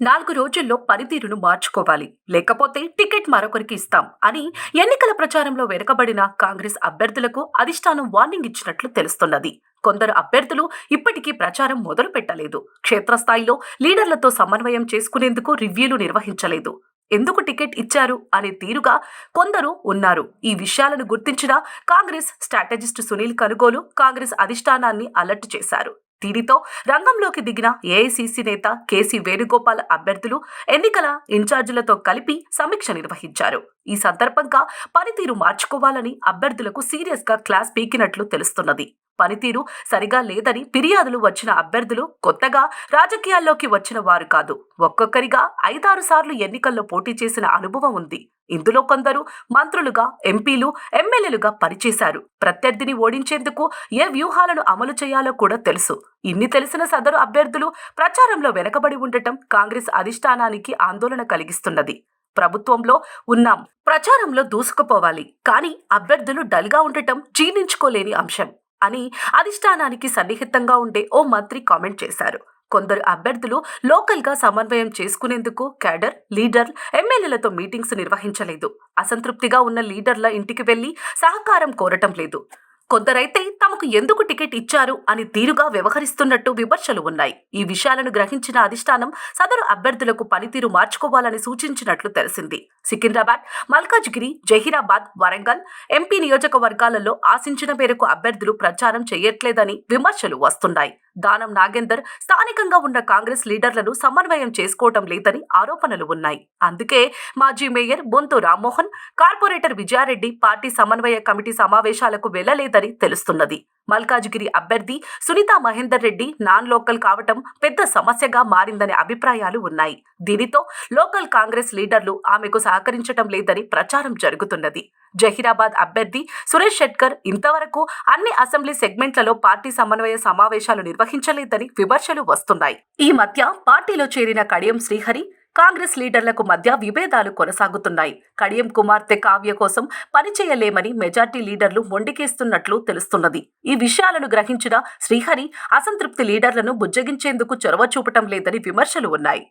నాలుగు రోజుల్లో పనితీరును మార్చుకోవాలి. లేకపోతే టికెట్ మరొకరికి ఇస్తాం అని ఎన్నికల ప్రచారంలో వెనుకబడిన కాంగ్రెస్ అభ్యర్థులకు అధిష్టానం వార్నింగ్ ఇచ్చినట్లు తెలుస్తున్నది. కొందరు అభ్యర్థులు ఇప్పటికీ ప్రచారం మొదలు పెట్టలేదు. క్షేత్రస్థాయిలో లీడర్లతో సమన్వయం చేసుకునేందుకు రివ్యూలు నిర్వహించలేదు. ఎందుకు టికెట్ ఇచ్చారు అనే తీరుగా కొందరు ఉన్నారు. ఈ విషయాలను గుర్తించిన కాంగ్రెస్ స్ట్రాటజిస్ట్ సునీల్ కనుగోలు కాంగ్రెస్ అధిష్టానాన్ని అలర్ట్ చేశారు. దీనితో రంగంలోకి దిగిన ఏఐసిసి నేత కేసీ వేణుగోపాల్ అభ్యర్థులు ఎన్నికల ఇన్ఛార్జీలతో కలిపి సమీక్ష నిర్వహించారు. ఈ సందర్భంగా పనితీరు మార్చుకోవాలని అభ్యర్థులకు సీరియస్గా క్లాస్ పీకినట్లు తెలుస్తున్నది. పనితీరు సరిగా లేదని ఫిర్యాదులు వచ్చిన అభ్యర్థులు కొత్తగా రాజకీయాల్లోకి వచ్చిన వారు కాదు. ఒక్కొక్కరిగా ఐదారు సార్లు ఎన్నికల్లో పోటీ చేసిన అనుభవం ఉంది. ఇందులో కొందరు మంత్రులుగా ఎంపీలు ఎమ్మెల్యేలుగా పనిచేశారు. ప్రత్యర్థిని ఓడించేందుకు ఏ వ్యూహాలను అమలు చేయాలో కూడా తెలుసు. ఇన్ని తెలిసిన సదరు అభ్యర్థులు ప్రచారంలో వెనకబడి ఉండటం కాంగ్రెస్ అధిష్టానానికి ఆందోళన కలిగిస్తున్నది. ప్రభుత్వంలో ఉన్నాం ప్రచారంలో దూసుకుపోవాలి. కానీ అభ్యర్థులు డల్గా ఉండటం జీర్ణించుకోలేని అంశం అని అధిష్టానానికి సన్నిహితంగా ఉండే ఓ మంత్రి కామెంట్ చేశారు. కొందరు అభ్యర్థులు లోకల్గా సమన్వయం చేసుకునేందుకు క్యాడర్ లీడర్ ఎమ్మెల్యేలతో మీటింగ్స్ నిర్వహించలేదు. అసంతృప్తిగా ఉన్న లీడర్ల ఇంటికి వెళ్ళి సహకారం కోరటం లేదు. కొందరైతే తమకు ఎందుకు టికెట్ ఇచ్చారు అని తీరుగా వ్యవహరిస్తున్నట్టు విమర్శలు ఉన్నాయి. ఈ విషయాలను గ్రహించిన అధిష్టానం సదరు అభ్యర్థులకు పనితీరు మార్చుకోవాలని సూచించినట్లు తెలిసింది. సికింద్రాబాద్ మల్కాజ్గిరి జహీరాబాద్ వరంగల్ ఎంపీ నియోజకవర్గాలలో ఆశించిన మేరకు అభ్యర్థులు ప్రచారం చేయట్లేదని విమర్శలు వస్తున్నాయి. దానం నాగేందర్ స్థానికంగా ఉన్న కాంగ్రెస్ లీడర్లను సమన్వయం చేసుకోవటం లేదని ఆరోపణలు ఉన్నాయి. అందుకే మాజీ mayor Bonthu Rammohan corporator Vijayareddy party సమన్వయ కమిటీ సమావేశాలకు వెళ్ళలేదని తెలుస్తున్నది. మల్కాజ్గిరి అభ్యర్థి సునీత మహేందర్ రెడ్డి నాన్ లోకల్ కావటం పెద్ద సమస్యగా మారిందనే అభిప్రాయాలు ఉన్నాయి. దీనితో లోకల్ కాంగ్రెస్ లీడర్లు ఆమెకు సహకరించటం లేదని ప్రచారం జరుగుతున్నది. జహీరాబాద్ అభ్యర్థి సురేష్ షెట్కర్ ఇంతవరకు అన్ని అసెంబ్లీ సెగ్మెంట్లలో పార్టీ సమన్వయ సమావేశాలు నిర్వహించలేదని విమర్శలు వస్తున్నాయి. ఈ మధ్య పార్టీలో చేరిన కడియం శ్రీహరి కాంగ్రెస్ లీడర్లకు మధ్య విభేదాలు కొనసాగుతున్నాయి. కడియం కుమార్తె కావ్య కోసం పనిచేయలేమని మెజార్టీ లీడర్లు మొండికేస్తున్నట్లు తెలుస్తున్నది. ఈ విషయాలను గ్రహించిన శ్రీహరి అసంతృప్తి లీడర్లను బుజ్జగించేందుకు చొరవ చూపటం లేదని విమర్శలు ఉన్నాయి.